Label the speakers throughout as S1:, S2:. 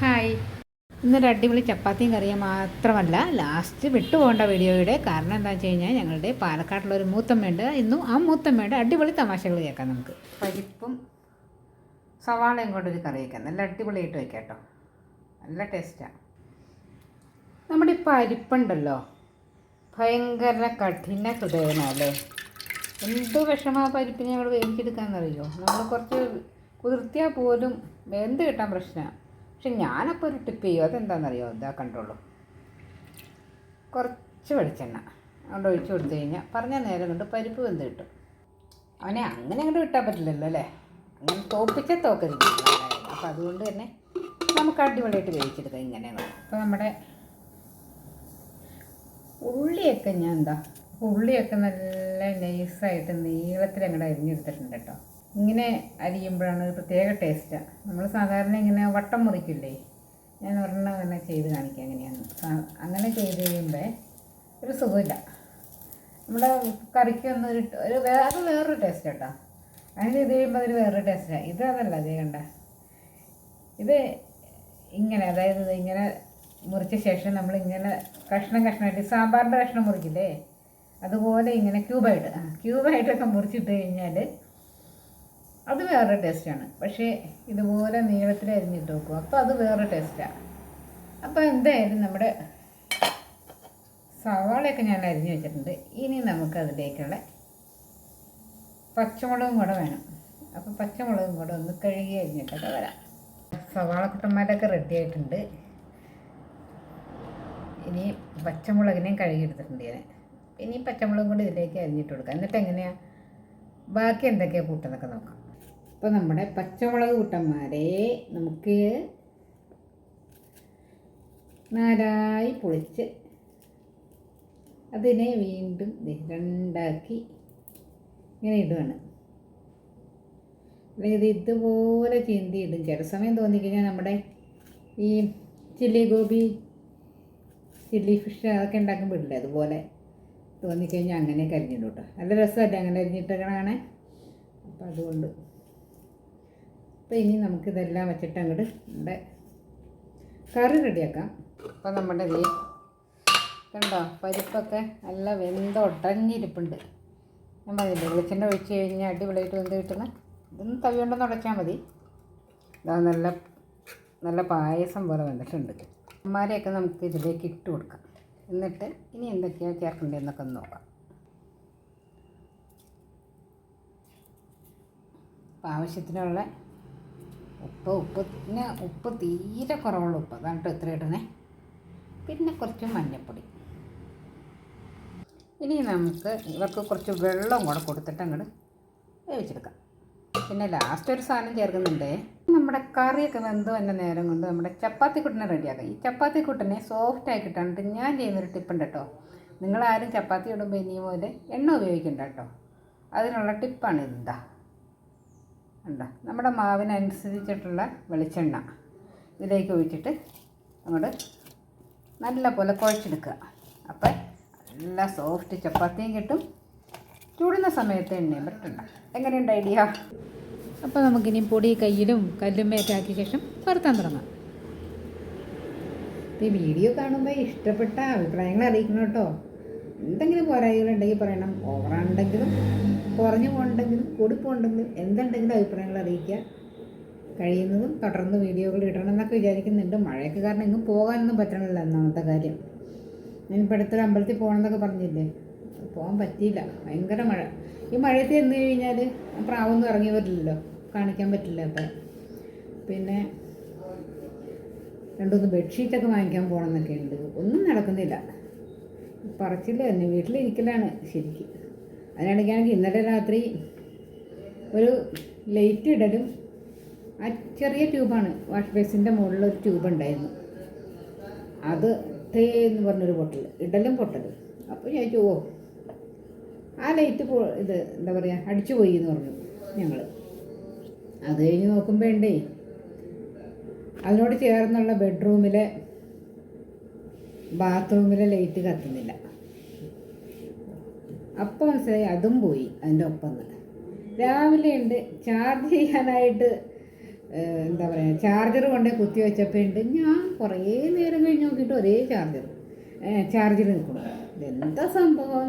S1: Hi. ഇന്നൊരു അടിപൊളി ചപ്പാത്തിയും കറിയും മാത്രമല്ല ലാസ്റ്റ് വിട്ടുപോകേണ്ട വീഡിയോയുടെ കാരണം എന്താണെന്ന് വെച്ച് കഴിഞ്ഞാൽ ഞങ്ങളുടെ പാലക്കാട്ടിലുള്ള ഒരു മൂത്തമ്മയുണ്ട്. ഇന്നും ആ മൂത്തമ്മയുടെ അടിപൊളി തമാശകൾ കേൾക്കാം നമുക്ക്. പരിപ്പും സവാളയും കൊണ്ടൊരു കറി വയ്ക്കാം നല്ല അടിപൊളിയായിട്ട് വയ്ക്കാം കേട്ടോ. നല്ല ടേസ്റ്റാണ് നമ്മുടെ ഈ പരിപ്പുണ്ടല്ലോ. ഭയങ്കര കഠിന ഹൃദയനല്ലേ എന്ത് വിഷമാ പരിപ്പിനെ ഞങ്ങൾ വേവിച്ചെടുക്കാമെന്നറിയോ നമ്മൾ കുറച്ച് കുതിർത്തിയാൽ പോലും വെന്ത് കിട്ടാൻ പ്രശ്നമാണ്. പക്ഷെ ഞാനപ്പോൾ ഒരു ടിപ്പ് ചെയ്യും. അതെന്താണെന്നറിയോ ഇതാ കണ്ടോളൂ. കുറച്ച് വെളിച്ചെണ്ണ അതുകൊണ്ട് ഒഴിച്ചു കൊടുത്തു കഴിഞ്ഞാൽ പറഞ്ഞ നേരം കൊണ്ട് പരിപ്പ് വെന്ത് കിട്ടും. അവനെ അങ്ങനെ അങ്ങോട്ട് വിട്ടാൻ പറ്റില്ലല്ലോ അല്ലേ? അങ്ങനെ തോപ്പിച്ച തോക്കരുത് അപ്പോൾ അതുകൊണ്ട് തന്നെ നമുക്ക് അടിപൊളിയായിട്ട് വേവിച്ചെടുക്കാം ഇങ്ങനെ അപ്പോൾ നമ്മുടെ ഉള്ളിയൊക്കെ ഞാൻ എന്താ ഉള്ളിയൊക്കെ നല്ല നൈസായിട്ട് നീളത്തിൽ അങ്ങോട്ട് അരിഞ്ഞെടുത്തിട്ടുണ്ട് കേട്ടോ. ഇങ്ങനെ അരിയുമ്പോഴാണ് ഒരു പ്രത്യേക ടേസ്റ്റാണ് നമ്മൾ സാധാരണ ഇങ്ങനെ വട്ടം മുറിക്കില്ലേ? ഞാൻ ഒരെണ്ണം അങ്ങനെ ചെയ്ത് കാണിക്കാം എങ്ങനെയാണ് അങ്ങനെ ചെയ്ത് കഴിയുമ്പോൾ ഒരു സുഖമില്ല. നമ്മുടെ കറിക്ക് ഒരു ഒരു വേറെ വേറൊരു ടേസ്റ്റ് കേട്ടോ. അങ്ങനെ ചെയ്ത് കഴിയുമ്പോൾ അതൊരു വേറൊരു ടേസ്റ്റാണ് ഇത് അതല്ല അതേ കണ്ട. ഇത് ഇങ്ങനെ അതായത് ഇങ്ങനെ മുറിച്ച ശേഷം നമ്മൾ ഇങ്ങനെ കഷ്ണം കഷ്ണമായിട്ട് സാമ്പാറിന്റെ കഷ്ണം മുറിക്കില്ലേ? അതുപോലെ ഇങ്ങനെ ക്യൂബായിട്ട് ക്യൂബായിട്ടൊക്കെ മുറിച്ചിട്ട് കഴിഞ്ഞാൽ അത് വേറെ ടേസ്റ്റാണ് പക്ഷേ ഇതുപോലെ നീളത്തിൽ അരിഞ്ഞിട്ട് വെക്കും. അപ്പോൾ അത് വേറെ ടേസ്റ്റാണ് അപ്പോൾ എന്തായാലും നമ്മുടെ സവാളയൊക്കെ ഞാൻ അരിഞ്ഞു വെച്ചിട്ടുണ്ട്. ഇനി നമുക്ക് അതിലേക്കുള്ള പച്ചമുളകും കൂടെ വേണം. അപ്പോൾ പച്ചമുളകും കൂടെ ഒന്ന് കഴുകി അരിഞ്ഞിട്ടൊക്കെ വരാം. സവാള കുട്ടന്മാരൊക്കെ റെഡി ആയിട്ടുണ്ട്. ഇനി പച്ചമുളകിനെയും കഴുകിയെടുത്തിട്ടുണ്ട് ഞാൻ. ഇനി പച്ചമുളകും കൂടി ഇതിലേക്ക് അരിഞ്ഞിട്ട് കൊടുക്കാം. എന്നിട്ട് എങ്ങനെയാണ് ബാക്കി എന്തൊക്കെയാണ് കൂട്ടുന്നൊക്കെ നോക്കാം. അപ്പോൾ നമ്മുടെ പച്ചമുളക് കൂട്ടന്മാരെ നമുക്ക് നാലായി പൊളിച്ച് അതിനെ വീണ്ടും നിരണ്ടാക്കി രണ്ടാക്കി ഇങ്ങനെ ഇടുകയാണ് അല്ലെങ്കിൽ ഇത് ഇതുപോലെ ചിന്തി ഇടും. ചില സമയം തോന്നിക്കഴിഞ്ഞാൽ നമ്മുടെ ഈ ചില്ലി ഗോപി ചില്ലി ഫിഷ് അതൊക്കെ ഉണ്ടാക്കുമ്പോൾ ഇടില്ലേ? അതുപോലെ തോന്നിക്കഴിഞ്ഞാൽ അങ്ങനെ കരിഞ്ഞിടും കേട്ടോ. നല്ല രസമല്ലേ? അങ്ങനെ അരിഞ്ഞിട്ടൊക്കെ കാണാൻ. അപ്പോൾ അതുകൊണ്ട് അപ്പോൾ ഇനി നമുക്കിതെല്ലാം വെച്ചിട്ട് അങ്ങോട്ട് നമ്മുടെ കറി റെഡിയാക്കാം. അപ്പോൾ നമ്മുടെ ഈ കണ്ടോ പരിപ്പൊക്കെ നല്ല വെന്ത ഉടഞ്ഞിരിപ്പുണ്ട്. ഞാൻ പറഞ്ഞില്ലേ വെളിച്ചെണ്ണ ഒഴിച്ച് കഴിഞ്ഞാൽ അടിപൊളിയായിട്ട് വെന്ത് കിട്ടുന്ന ഇതൊന്ന് തവി കൊണ്ടൊന്ന് ഉടച്ചാൽ മതി. ഇതാ നല്ല നല്ല പായസം പോലെ വന്നിട്ടുണ്ട്. അമ്മമാരെയൊക്കെ നമുക്ക് ഇതിലേക്ക് ഇട്ട് കൊടുക്കാം. എന്നിട്ട് ഇനി എന്തൊക്കെയാണ് ചേർക്കേണ്ടതെന്നൊക്കെ ഒന്ന് നോക്കാം. ആവശ്യത്തിനുള്ള ഉപ്പ് ഉപ്പ് പിന്നെ ഉപ്പ് തീരെ കുറവുള്ള ഉപ്പ്. അതാണ് ഇത്ര ഇടണേ പിന്നെ കുറച്ച് മഞ്ഞൾപ്പൊടി ഇനി നമുക്ക് ഇവർക്ക് കുറച്ച് വെള്ളം കൂടെ കൊടുത്തിട്ട് അങ്ങോട്ട് വേവിച്ചെടുക്കാം. പിന്നെ ലാസ്റ്റ് ഒരു സാധനം ചേർക്കുന്നുണ്ട്. നമ്മുടെ കറിയൊക്കെ വെന്ത് വന്ന നേരം കൊണ്ട് നമ്മുടെ ചപ്പാത്തി കുട്ടനെ റെഡിയാക്കാം. ഈ ചപ്പാത്തി കുട്ടനെ സോഫ്റ്റ് ആക്കിയിട്ടാണ് ഞാൻ ചെയ്യുന്നൊരു ടിപ്പുണ്ട് കേട്ടോ നിങ്ങളാരും ചപ്പാത്തി ഇടുമ്പോൾ ഇനി പോലെ എണ്ണ ഉപയോഗിക്കണ്ട കേട്ടോ അതിനുള്ള ടിപ്പാണ് ഇതാ ഉണ്ടോ നമ്മുടെ മാവിനനുസരിച്ചിട്ടുള്ള വെളിച്ചെണ്ണ ഇതിലേക്ക് ഒഴിച്ചിട്ട് അങ്ങോട്ട് നല്ല പോലെ കുഴച്ചെടുക്കുക. അപ്പം നല്ല സോഫ്റ്റ് ചപ്പാത്തിയും കിട്ടും. ചൂടുന്ന സമയത്ത് എണ്ണയും പറ്റണ്ട. എങ്ങനെയുണ്ട് ഐഡിയ അപ്പോൾ നമുക്കിനി പൊടി കയ്യിലും കല്ലുമ്മയൊക്കെ ആക്കിയ ശേഷം വറുത്താൻ തുടങ്ങാം. ഈ വീഡിയോ കാണുമ്പോൾ ഇഷ്ടപ്പെട്ട അഭിപ്രായങ്ങൾ അറിയിക്കണം കേട്ടോ. എന്തെങ്കിലും പോരായ്മകളുണ്ടെങ്കിൽ പറയണം. ഓവറാണെങ്കിലും കുറഞ്ഞു പോകണ്ടെങ്കിലും കൂടി പോകണ്ടെങ്കിലും എന്തുണ്ടെങ്കിലും അഭിപ്രായങ്ങൾ അറിയിക്കുക. കഴിയുന്നതും തുടർന്ന് വീഡിയോകൾ ഇടണം എന്നൊക്കെ വിചാരിക്കുന്നുണ്ട് മഴയൊക്കെ കാരണം എങ്ങും പോകാനൊന്നും പറ്റണമല്ല ഒന്നാമത്തെ കാര്യം. ഞാനിപ്പോൾ അടുത്തൊരു അമ്പലത്തിൽ പോകണമെന്നൊക്കെ പറഞ്ഞില്ലേ? പോകാൻ പറ്റിയില്ല. ഭയങ്കര മഴ. ഈ മഴയത്ത് ചെന്ന് കഴിഞ്ഞാൽ പ്രാവൊന്നും ഇറങ്ങി വരില്ലല്ലോ. കാണിക്കാൻ പറ്റില്ല അപ്പം പിന്നെ രണ്ടൊന്ന് ബെഡ്ഷീറ്റൊക്കെ വാങ്ങിക്കാൻ പോകണമെന്നൊക്കെ ഉണ്ട്. ഒന്നും നടക്കുന്നില്ല. പറച്ചില്ല തന്നെ. വീട്ടിലിരിക്കലാണ് ശരിക്കും. അതിനിടയ്ക്കാണെങ്കിൽ ഇന്നലെ രാത്രി ഒരു ലൈറ്റ് ഇടലും ആ ചെറിയ ട്യൂബാണ്. വാഷ് ബേസിന്റെ മുകളിൽ ഒരു ട്യൂബ് ഉണ്ടായിരുന്നു. അത് തേ എന്ന് പറഞ്ഞൊരു പൊട്ടൽ. ഇടലും പൊട്ടലും. അപ്പോൾ ഞാൻ ഓ ആ ലൈറ്റ് പോ ഇത് എന്താ പറയുക അടിച്ചു പോയി എന്ന് പറഞ്ഞു ഞങ്ങൾ അത് കഴിഞ്ഞ് നോക്കുമ്പോൾ ഉണ്ടേ അതിനോട് ചേർന്നുള്ള ബെഡ്റൂമിലെ ബാത്റൂമിലെ ലൈറ്റ് കത്തുന്നില്ല. അപ്പോൾ മനസ്സിലായി അതും പോയി അതിന്റെ ഒപ്പം തന്നെ. രാവിലെ ഉണ്ട് ചാർജ് ചെയ്യാനായിട്ട് എന്താ പറയുക ചാർജർ കൊണ്ടേ കുത്തി വെച്ചപ്പോൾ ഉണ്ട്. ഞാൻ കുറേ നേരം കഴിഞ്ഞ് നോക്കിയിട്ട് ഒരേ ചാർജർ ചാർജിൽ നിൽക്കണം ഇതെന്താ സംഭവം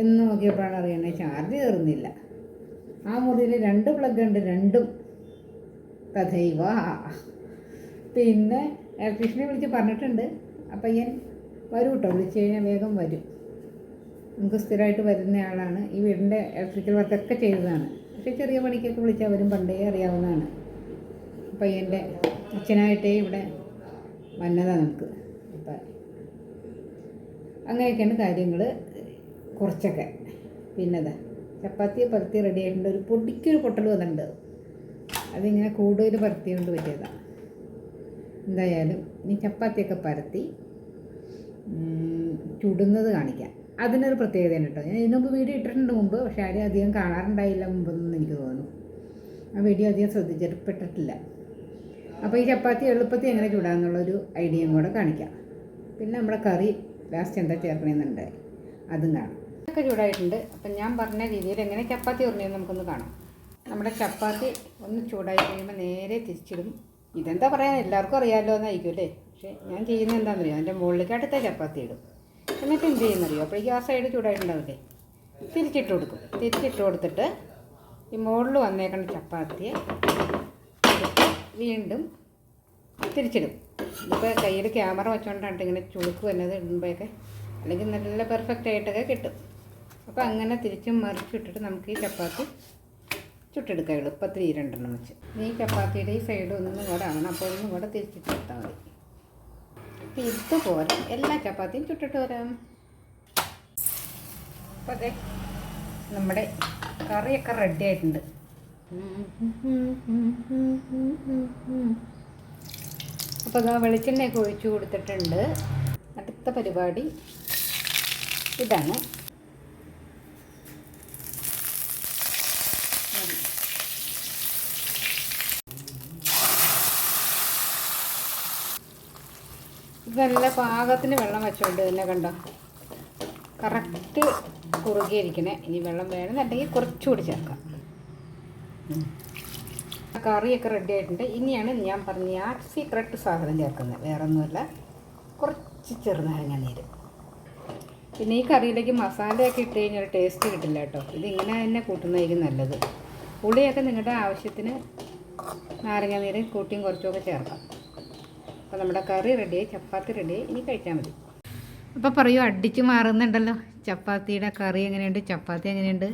S1: എന്ന് നോക്കിയപ്പോഴാണ് അറിയണേ ചാർജ് കയറുന്നില്ല ആ മുറിയിൽ രണ്ട് പ്ലഗ് ഉണ്ട് രണ്ടും. തഥൈവ. പിന്നെ ഇലക്ട്രീഷ്യനെ വിളിച്ച് പറഞ്ഞിട്ടുണ്ട്. അപ്പം ഞാൻ വരും കേട്ടോ വിളിച്ചു കഴിഞ്ഞാൽ വേഗം വരും. നമുക്ക് സ്ഥിരമായിട്ട് വരുന്ന ആളാണ്. ഈ വീടിന്റെ ഇലക്ട്രിക്കൽ വർക്കൊക്കെ ചെയ്തതാണ്. പക്ഷേ ചെറിയ പണിക്കൊക്കെ വിളിച്ചാൽ അവരും പണ്ടേ അറിയാവുന്നതാണ്. പയ്യന്റെ അച്ഛനായിട്ടേ ഇവിടെ വന്നതാണ് നമുക്ക്. അപ്പം അങ്ങനെയൊക്കെയാണ് കാര്യങ്ങൾ കുറച്ചൊക്കെ. പിന്നെതാ ചപ്പാത്തി പരത്തി റെഡി ആയിട്ടുണ്ട്. ഒരു പൊടിക്കൊരു പൊട്ടൽ വന്നിട്ടുണ്ട്. അതിങ്ങനെ കൂടുതൽ പരത്തി കൊണ്ട് പറ്റിയതാണ് എന്തായാലും ഇനി ചപ്പാത്തിയൊക്കെ പരത്തി ചുടുന്നത് കാണിക്കാം. അതിനൊരു പ്രത്യേകതയാണ് കേട്ടോ. ഞാൻ ഇതിനു മുമ്പ് വീഡിയോ ഇട്ടിട്ടുണ്ട് മുമ്പ് പക്ഷേ ആരും അധികം കാണാറുണ്ടായില്ല മുമ്പെന്ന് എനിക്ക് തോന്നുന്നു. ആ വീഡിയോ അധികം ശ്രദ്ധിച്ചിട്ടില്ല അപ്പോൾ ഈ ചപ്പാത്തി എളുപ്പത്തിൽ എങ്ങനെ ചൂടാന്നുള്ളൊരു ഐഡിയയും കൂടെ കാണിക്കാം. പിന്നെ നമ്മുടെ കറി ലാസ്റ്റ് എന്താ ചേർക്കണമെന്നുണ്ട് അതും കാണാം. ഒക്കെ ചൂടായിട്ടുണ്ട്. അപ്പം ഞാൻ പറഞ്ഞ രീതിയിൽ എങ്ങനെ ചപ്പാത്തി ഉറങ്ങിയെന്ന് നമുക്കൊന്ന് കാണാം. നമ്മുടെ ചപ്പാത്തി ഒന്ന് ചൂടായി കഴിയുമ്പോൾ നേരെ തിരിച്ചിടും. ഇതെന്താ പറയാൻ എല്ലാവർക്കും അറിയാമല്ലോ എന്നായിരിക്കും അല്ലേ? പക്ഷേ ഞാൻ ചെയ്യുന്നത് എന്താണെന്നറിയോ അതിന്റെ മുകളിലേക്ക് അടുത്ത ചപ്പാത്തി ഇടും. എന്നിട്ട് എന്ത് ചെയ്യുന്നറിയോ? അപ്പോഴേക്കും ആ സൈഡ് ചൂടായിട്ടുണ്ടാവില്ലേ തിരിച്ചിട്ട് കൊടുക്കും. തിരിച്ചിട്ട് കൊടുത്തിട്ട് ഈ മുകളിൽ വന്നേക്കുന്ന ചപ്പാത്തിയെ വീണ്ടും തിരിച്ചിടും. ഇപ്പോൾ കയ്യിൽ ക്യാമറ വെച്ചുകൊണ്ടാണ് ഇങ്ങനെ ചുളുക്ക് വന്നത് ഇടുമ്പോഴൊക്കെ അല്ലെങ്കിൽ നല്ല പെർഫെക്റ്റ് ആയിട്ടൊക്കെ കിട്ടും. അപ്പോൾ അങ്ങനെ തിരിച്ചും മറിച്ചിട്ടിട്ട് നമുക്ക് ഈ ചപ്പാത്തി ചുട്ടെടുക്കാം. എളുപ്പത്തിൽ ഈ രണ്ടെണ്ണം വെച്ച്. ഈ ചപ്പാത്തിയുടെ ഈ സൈഡ് ഒന്നും കൂടെ ആവണം അപ്പോൾ ഒന്നും കൂടെ തിരിച്ചിട്ട് കൊടുത്താൽ മതി. അപ്പോൾ ഇതുപോലെ എല്ലാ ചപ്പാത്തിയും ചുട്ടിട്ട് വരാം. അപ്പോൾ അതെ നമ്മുടെ കറിയൊക്കെ റെഡി ആയിട്ടുണ്ട്. അപ്പോൾ അതാ വെളിച്ചെണ്ണയൊക്കെ ഒഴിച്ചു കൊടുത്തിട്ടുണ്ട്. അടുത്ത പരിപാടി ഇതാണ് ഇത് നല്ല പാകത്തിന് വെള്ളം വെച്ചോണ്ട് തന്നെ കണ്ടോ? കറക്റ്റ് കുറുകിയിരിക്കണേ. ഇനി വെള്ളം വേണമെന്നുണ്ടെങ്കിൽ കുറച്ചുകൂടി ചേർക്കാം. കറിയൊക്കെ റെഡി ആയിട്ടുണ്ട്. ഇനിയാണ് ഞാൻ പറഞ്ഞ ആ സീക്രട്ട് സാധനം ചേർക്കുന്നത്. വേറെ ഒന്നുമല്ല കുറച്ച് ചെറുനാരങ്ങ നീര്. പിന്നെ ഈ കറിയിലേക്ക് മസാലയൊക്കെ ഇട്ട് കഴിഞ്ഞാൽ ടേസ്റ്റ് കിട്ടില്ല കേട്ടോ. ഇതിങ്ങനെ തന്നെ കൂട്ടുന്നതായിരിക്കും നല്ലത്. പുളിയൊക്കെ നിങ്ങളുടെ ആവശ്യത്തിന് നാരങ്ങ നീര് കൂട്ടിയും കുറച്ചുമൊക്കെ ചേർക്കാം. അപ്പോൾ നമ്മുടെ കറി റെഡിയായി ചപ്പാത്തി റെഡിയായി ഇനി കഴിച്ചാൽ മതി. അപ്പോൾ പറയൂ അടിച്ചു മാറുന്നുണ്ടല്ലോ. ചപ്പാത്തിയുടെ കറി എങ്ങനെയുണ്ട്? ചപ്പാത്തി എങ്ങനെയുണ്ട്?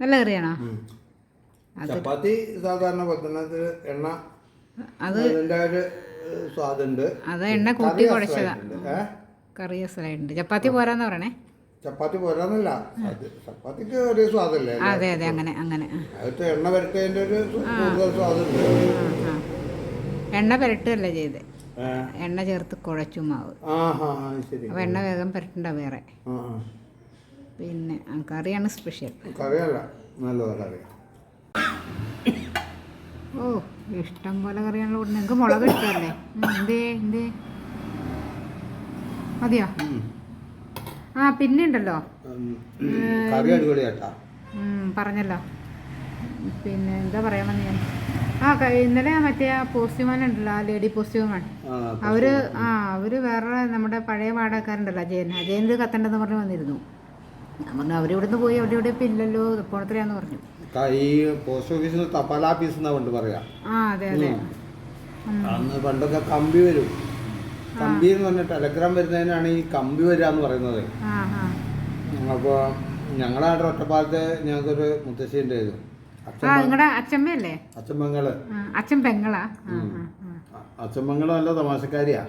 S1: നല്ല കറിയാണോ?
S2: ചപ്പാത്തി സാധാരണ എണ്ണ
S1: അത്
S2: സ്വാദുണ്ട്.
S1: അത് എണ്ണ കൂട്ടി കുഴച്ചതാ? കറി അസലായിട്ടുണ്ട്. ചപ്പാത്തി പോരാന്ന് പറയണേ?
S2: ചപ്പാത്തി പോരാന്നല്ല. ചപ്പാത്തിക്ക് ഒരു സ്വാദല്ലേ?
S1: അതെ അതെ അങ്ങനെ അങ്ങനെ.
S2: എണ്ണ വരട്ടതിന്റെ ഒരു സ്വാദുണ്ട്.
S1: എണ്ണ പുരട്ടുകയല്ല ചെയ്ത്? എണ്ണ ചേർത്ത് കുഴച്ചു മാവ്. അപ്പോൾ എണ്ണ വേഗം പുരട്ടണ്ട വേറെ. പിന്നെ കറിയാണ് സ്പെഷ്യൽ. ഓ ഇഷ്ടം പോലെ കറിയാണ് കൂടെ നിങ്ങൾക്ക് മുളക് ഇഷ്ടമല്ലേ? എന്തേ എന്തേ? മതിയോ? ആ പിന്നെ ഉണ്ടല്ലോ. പറഞ്ഞല്ലോ. പിന്നെ എന്താ പറയാമെന്ന് ഞാൻ ആ ഇന്നലെ മറ്റേ ആ പോസ്റ്റ്മാൻ ഉണ്ടല്ലോ ആ ലേഡി പോസ്റ്റ്മാൻ.
S2: ആ
S1: അവർ ആ അവർ വേറെ നമ്മുടെ പഴയ വാടകക്കാരുണ്ടല്ലോ അജയൻ അജയന് കത്തണ്ടെന്ന് പറഞ്ഞ് വന്നിരുന്നു. ഞാൻ പറഞ്ഞു അവരിവിടുന്ന് പോയി അവിടെ ഇവിടെ ഇപ്പം ഇല്ലല്ലോ എപ്പോഴത്തെയാന്ന് പറഞ്ഞു.
S2: ഈ പോസ്റ്റ് ഓഫീസിൽ തപാൽ ഓഫീസ് എന്നാ പണ്ട് പറയാ.
S1: ആ അതെ അതെ.
S2: അന്ന് പണ്ടൊക്കെ കമ്പി വരും. കമ്പി എന്ന് പറഞ്ഞ ടെലഗ്രാം വരുന്നതിനാണ് ഈ കമ്പി വരിക എന്ന് പറയുന്നത്. അപ്പോൾ ഞങ്ങളുടെ ഒറ്റപ്പാലത്തെ ഞങ്ങൾക്കൊരു മുത്തശ്ശി ഉണ്ടായിരുന്നു
S1: നിങ്ങളുടെ അച്ഛമ്മയല്ലേ?
S2: അച്ഛൻ പെങ്ങളാ? പെങ്ങൾ നല്ല തമാശക്കാരിയാ.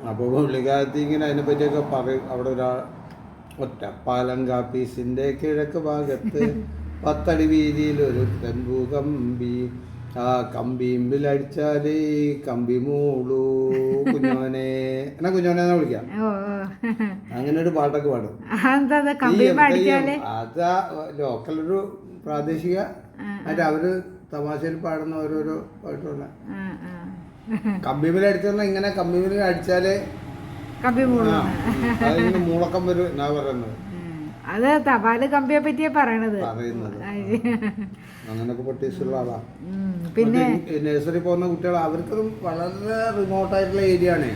S1: അപ്പൊ
S2: അപ്പോൾ പുള്ളിക്കാരത്തി ഇങ്ങനെ അതിനെപ്പറ്റിയൊക്കെ പറയും അവിടെ ഒരാൾ ഒറ്റ പാലങ്കാപ്പീസിന്റെ കിഴക്ക് ഭാഗത്ത് പത്തടി വീതിയിൽ ഒരു കമ്പി. ആ കമ്പിമ്പിൽ അടിച്ചാൽ കമ്പി മൂളൂ കുഞ്ഞോനെ. എന്നാ കുഞ്ഞോനെ എന്നാ വിളിക്കാം? അങ്ങനെ ഒരു പാട്ടൊക്കെ പാടും.
S1: അതാ
S2: ലോക്കൽ ഒരു പ്രാദേശിക മറ്റേ അവർ തമാശയിൽ പാടുന്ന ഓരോരോ പാട്ടുള്ള കമ്പിമിൽ അടിച്ചാൽ ഇങ്ങനെ കമ്പിമിൽ അടിച്ചാലേ അതിങ്ങനെ മൂളക്കം വരും എന്നാ പറയുന്നത്.
S1: അത് തപാൽ കമ്പിയെ പറ്റിയാ പറയണത്.
S2: അങ്ങനൊക്കെ പൊട്ടീസുള്ള ആളാ.
S1: പിന്നെ
S2: നഴ്സറി പോകുന്ന കുട്ടികൾ അവർക്കതും വളരെ റിമോട്ട് ആയിട്ടുള്ള ഏരിയ ആണ്.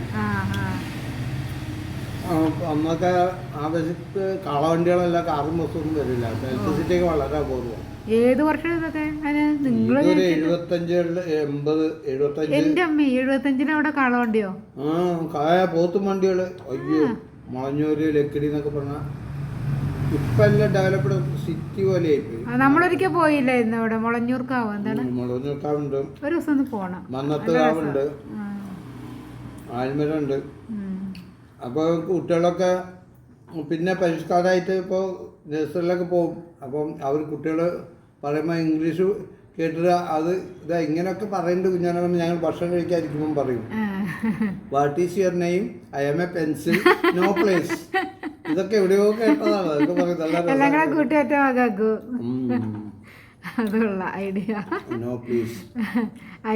S2: അന്നൊക്കെ ആ ബസ്സിക്ക് കാളവണ്ടികളല്ല കാറും ബസ്സൊന്നും വരില്ല. ഇലക്ട്രിസിറ്റി ഒക്കെ വളരെ അപൂർവം
S1: ഏത് വർഷം ഇതൊക്കെ? നിങ്ങൾ
S2: എഴുപത്തഞ്ച് എൺപത് എഴുപത്തഞ്ച്.
S1: എന്റെ അമ്മ എഴുപത്തഞ്ചിന് അവിടെ കാളവണ്ടിയോ?
S2: ആ കായ പോത്തും വണ്ടികൾ. അയ്യോ മുളഞ്ഞൂര് ലക്കിടി എന്നൊക്കെ പറഞ്ഞ. ഇപ്പൊ എല്ലാം ഡെവലപ്ഡ് സിറ്റി പോലെ
S1: നമ്മളൊരിക്കൽ പോയില്ലായിരുന്നു അവിടെ? മുളഞ്ഞൂർക്കാവ് എന്താണ്?
S2: മുളഞ്ഞൂർക്കാവുണ്ട്.
S1: ഒരു ദിവസം ഒന്ന് പോണം.
S2: മന്നത്തുകാവുണ്ട്
S1: ആ.
S2: ആൽമരുണ്ട്.
S1: ഉം.
S2: അപ്പോൾ കുട്ടികളൊക്കെ പിന്നെ പരിഷ്കാരമായിട്ട് ഇപ്പോൾ നഴ്സറിലൊക്കെ പോകും അപ്പം അവർ കുട്ടികൾ പറയുമ്പോൾ ഇംഗ്ലീഷ് കേട്ടിട്ട് അത് ഇതാ ഇങ്ങനെയൊക്കെ പറയുന്നുണ്ട് കുഞ്ഞാനും ഞങ്ങൾ ഭക്ഷണം കഴിക്കാതിരിക്കുമ്പം പറയും. What is your name I am a pencil no place ഇതൊക്കെ എവിടെയോ കേട്ടതാണ്. അതൊക്കെ പറയുന്നത്
S1: അതുള്ള ഐഡിയ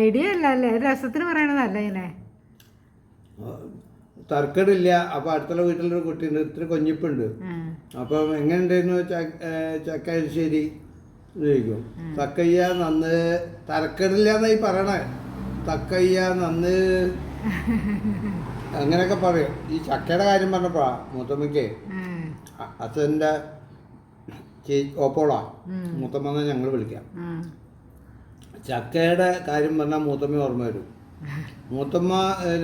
S1: ഐഡിയ അല്ല അല്ലേ? രസത്തിന് പറയണതല്ല ഇങ്ങനെ?
S2: തർക്കടില്ല. അപ്പൊ അടുത്തുള്ള വീട്ടിലൊരു കുട്ടിയുണ്ട്. ഇത്തിരി കൊഞ്ഞിപ്പുണ്ട്. അപ്പം എങ്ങനെയുണ്ടായിരുന്നു ചക്ക ഏ, ചക്ക എരിശ്ശേരി ചോദിക്കും. തക്കയ്യ നന്ന് തരക്കേടില്ല എന്നായി പറയണേ. തക്കയ്യ നന്ന് അങ്ങനെയൊക്കെ പറയും. ഈ ചക്കയുടെ കാര്യം പറഞ്ഞപ്പോഴാ മൂത്തമ്മയ്ക്ക് അച്ഛന്റെ ഓപ്പോളാ. മൂത്തമ്മ ഞങ്ങൾ വിളിക്കാം. ചക്കയുടെ കാര്യം പറഞ്ഞാൽ മൂത്തമ്മ ഓർമ്മ വരും. മൂത്തമ്മ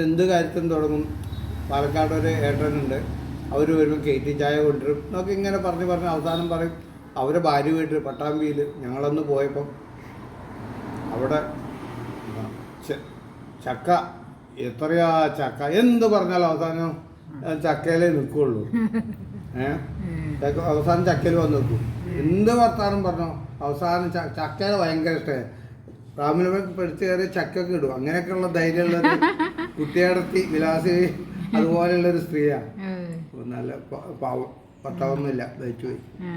S2: എന്ത് കാര്യത്തിനും തുടങ്ങും. പാലക്കാട് ഒരു ഏട്ടനുണ്ട്. അവർ വരുമ്പോൾ കയറ്റി ചായ കൊണ്ടുവരും. എന്നൊക്കെ ഇങ്ങനെ പറഞ്ഞ് പറഞ്ഞ് അവസാനം പറയും അവരെ ഭാര്യ വീട്ടിൽ പട്ടാമ്പിയിൽ ഞങ്ങളന്ന് പോയപ്പം അവിടെ ചക്ക എത്രയാ ചക്ക? എന്ത് പറഞ്ഞാലും അവസാനം ചക്കയിലേ നിൽക്കുള്ളൂ ഏഹ് ചക്ക അവസാനം ചക്കയിൽ വന്ന് നിൽക്കും എന്ത് വർത്താനം പറഞ്ഞോ? അവസാനം ചക്കയിൽ ചക്കയുടെ ഭയങ്കര ഇഷ്ടമായി റാമിനെ പഠിച്ചു കയറി ചക്കൊക്കെ ഇടും. അങ്ങനെയൊക്കെയുള്ള ധൈര്യമുള്ള കുട്ടിയടത്തി വിലാസി അതുപോലെയുള്ളൊരു സ്ത്രീയാണ്
S1: സ്ത്രീയാ
S2: നല്ല പാവം. പത്താവൊന്നുമില്ല ദഹിച്ചു പോയി
S1: ആ.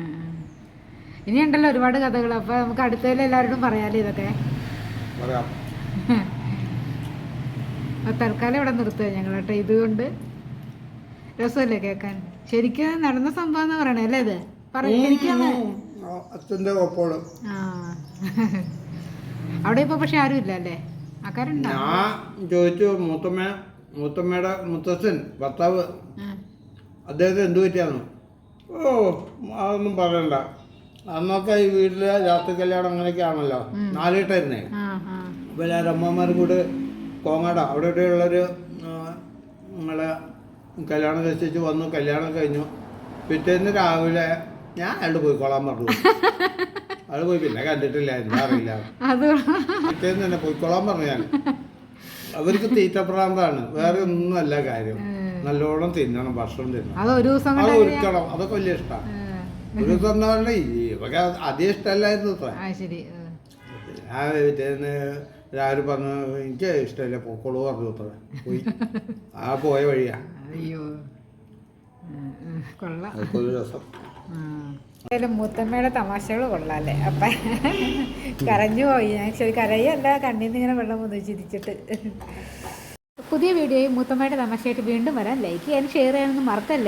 S1: ഇനി ഉണ്ടല്ലോ ഒരുപാട് കഥകൾ അപ്പൊ നമുക്ക് അടുത്തതിൽ എല്ലാവരോടും പറയാലോ ഇതൊക്കെ?
S2: പറയാം.
S1: തൽക്കാലം ഇവിടെ നിർത്തുക ഞങ്ങൾ കേട്ടോ. ഇതുകൊണ്ട് രസമല്ലേ കേൾക്കാൻ? ശരിക്കും നടന്ന സംഭവം എന്ന് പറയണേ അല്ലേ ഇത്?
S2: ഒപ്പോളും
S1: ആ അവിടെ ഇപ്പൊ പക്ഷെ ആരും ഇല്ല അല്ലേ? ആൾക്കാരുണ്ടോ?
S2: ചോദിച്ചു മൂത്തമ്മ മൂത്തമ്മയുടെ മുത്തച്ഛൻ ഭർത്താവ്. അദ്ദേഹത്തെ എന്തു പറ്റിയാന്ന്? ഓ അതൊന്നും പറയണ്ട. അന്നൊക്കെ ഈ വീട്ടിലെ രാത്രി കല്യാണം അങ്ങനെയൊക്കെ ആണല്ലോ. നാലിട്ടായിരുന്നേ അപ്പോൾ എല്ലാവരും അമ്മമാരും കൂടെ കോങ്ങാട. അവിടെ ഇവിടെയുള്ളൊരു നിങ്ങളെ കല്യാണം കഴിച്ചു വന്നു കല്യാണം കഴിഞ്ഞു. പിറ്റേന്ന് രാവിലെ ഞാൻ അയാളോട് പോയിക്കോളാൻ പറഞ്ഞു. അയാൾ പോയി പിന്നെ കണ്ടിട്ടില്ല എന്താ അറിയില്ല. പിറ്റേന്ന് തന്നെ പോയിക്കോളാൻ പറഞ്ഞു ഞാൻ. അവർക്ക് തീറ്റപ്രാന്താണ് വേറെ ഒന്നുമല്ല കാര്യം. നല്ലോണം തിന്നണം ഭക്ഷണം തിന്നണം.
S1: അത് ഒരു ദിവസം
S2: അത്
S1: കൊണ്ട്
S2: ഒരുക്കണം. അതൊക്കെ വലിയ ഇഷ്ടമാണ്. ഒരു ദിവസം പറഞ്ഞാൽ ഇവക്ക് അധികം ഇഷ്ടമല്ലായിരുന്നു
S1: ശരി. ആ.
S2: രാവിലെ പറഞ്ഞു എനിക്ക് ഇഷ്ടമില്ല പൊക്കോളൂ പറഞ്ഞു അത്ര. പോയി. ആ പോയ വഴിയാ.
S1: അയ്യോ. കൊള്ളാം.
S2: അതൊക്കെ ഒരു രസം.
S1: എന്തായാലും മൂത്തമ്മയുടെ തമാശകൾ കൊള്ളാല്ലേ? അപ്പ കരഞ്ഞു പോയി. ഞാൻ ശരി കരയല്ല കണ്ണീന്ന് ഇങ്ങനെ വെള്ളം വന്നു ചിരിച്ചിട്ട്. പുതിയ വീഡിയോയും മൂത്തമ്മയുടെ തമാശയായിട്ട് വീണ്ടും വരാം. ലൈക്ക് ചെയ്യാനും ഷെയർ ചെയ്യാനൊന്നും മറക്കല്ലേ?